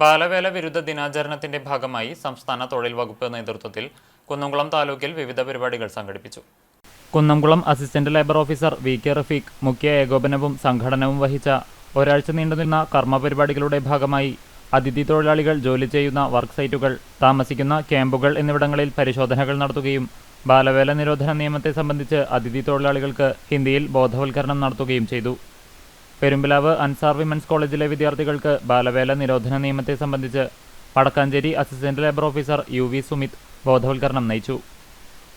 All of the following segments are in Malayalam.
ബാലവേല വിരുദ്ധ ദിനാചരണത്തിന്റെ ഭാഗമായി സംസ്ഥാന തൊഴിൽ വകുപ്പ് നേതൃത്വത്തിൽ കുന്നംകുളം താലൂക്കിൽ വിവിധ പരിപാടികൾ സംഘടിപ്പിച്ചു. Kunnamkulam assistant labour officer V K Rafeeq മുഖ്യ ഏകോപനവും സംഘടനവും വഹിച്ച ഒരാഴ്ച നീണ്ടുനിന്ന കർമ്മ പരിപാടികളുടെ ഭാഗമായി അതിഥി തൊഴിലാളികൾ ജോലി ചെയ്യുന്ന വർക്ക് സൈറ്റുകൾ താമസിക്കുന്ന ക്യാമ്പുകൾ എന്നിവിടങ്ങളിൽ പരിശോധനകൾ നടത്തുകയും ബാലവേല നിരോധന നിയമത്തെ സംബന്ധിച്ച് അതിഥി തൊഴിലാളികൾക്ക് ഹിന്ദിയിൽ ബോധവൽക്കരണം നടത്തുകയും ചെയ്തു. പെരുമ്പിലാവ് അൻസാർ വിമൻസ് കോളേജിലെ വിദ്യാർത്ഥികൾക്ക് ബാലവേല നിരോധന നിയമത്തെ സംബന്ധിച്ച് Vadakkanchery assistant labour officer U V Sumith ബോധവൽക്കരണം നയിച്ചു.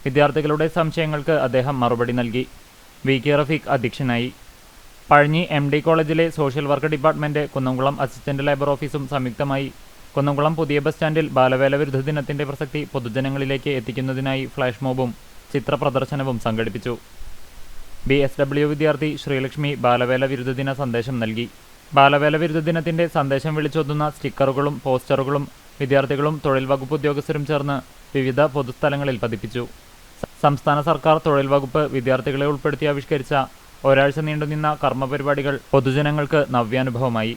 വിദ്യാർത്ഥികളുടെ സംശയങ്ങൾക്ക് അദ്ദേഹം മറുപടി നൽകി. വി കെ റഫീഖ് അധ്യക്ഷനായി. പഴഞ്ഞി എം ഡി കോളേജിലെ social work department Kunnamkulam assistant labour ഓഫീസും സംയുക്തമായി. കുന്നംകുളം പുതിയ ബസ് സ്റ്റാൻഡിൽ ബാലവേല വിരുദ്ധ ദിനത്തിന്റെ പ്രസക്തി പൊതുജനങ്ങളിലേക്ക് എത്തിക്കുന്നതിനായി ഫ്ലാഷ് മോബും ചിത്ര പ്രദർശനവും സംഘടിപ്പിച്ചു. ബി എസ് ഡബ്ല്യു വിദ്യാർത്ഥി ശ്രീലക്ഷ്മി ബാലവേല വിരുദ്ധ ദിന സന്ദേശം നൽകി. ബാലവേല വിരുദ്ധ ദിനത്തിന്റെ സന്ദേശം വിളിച്ചോതുന്ന സ്റ്റിക്കറുകളും പോസ്റ്ററുകളും വിദ്യാർത്ഥികളും തൊഴിൽ വകുപ്പ് ഉദ്യോഗസ്ഥരും ചേർന്ന് വിവിധ പൊതുസ്ഥലങ്ങളിൽ പതിപ്പിച്ചു. സംസ്ഥാന സർക്കാർ തൊഴിൽ വകുപ്പ് വിദ്യാർത്ഥികളെ ഉൾപ്പെടുത്തി ആവിഷ്കരിച്ച ഒരാഴ്ച നീണ്ടുനിന്ന കർമ്മപരിപാടികൾ പൊതുജനങ്ങൾക്ക് നവ്യാനുഭവമായി.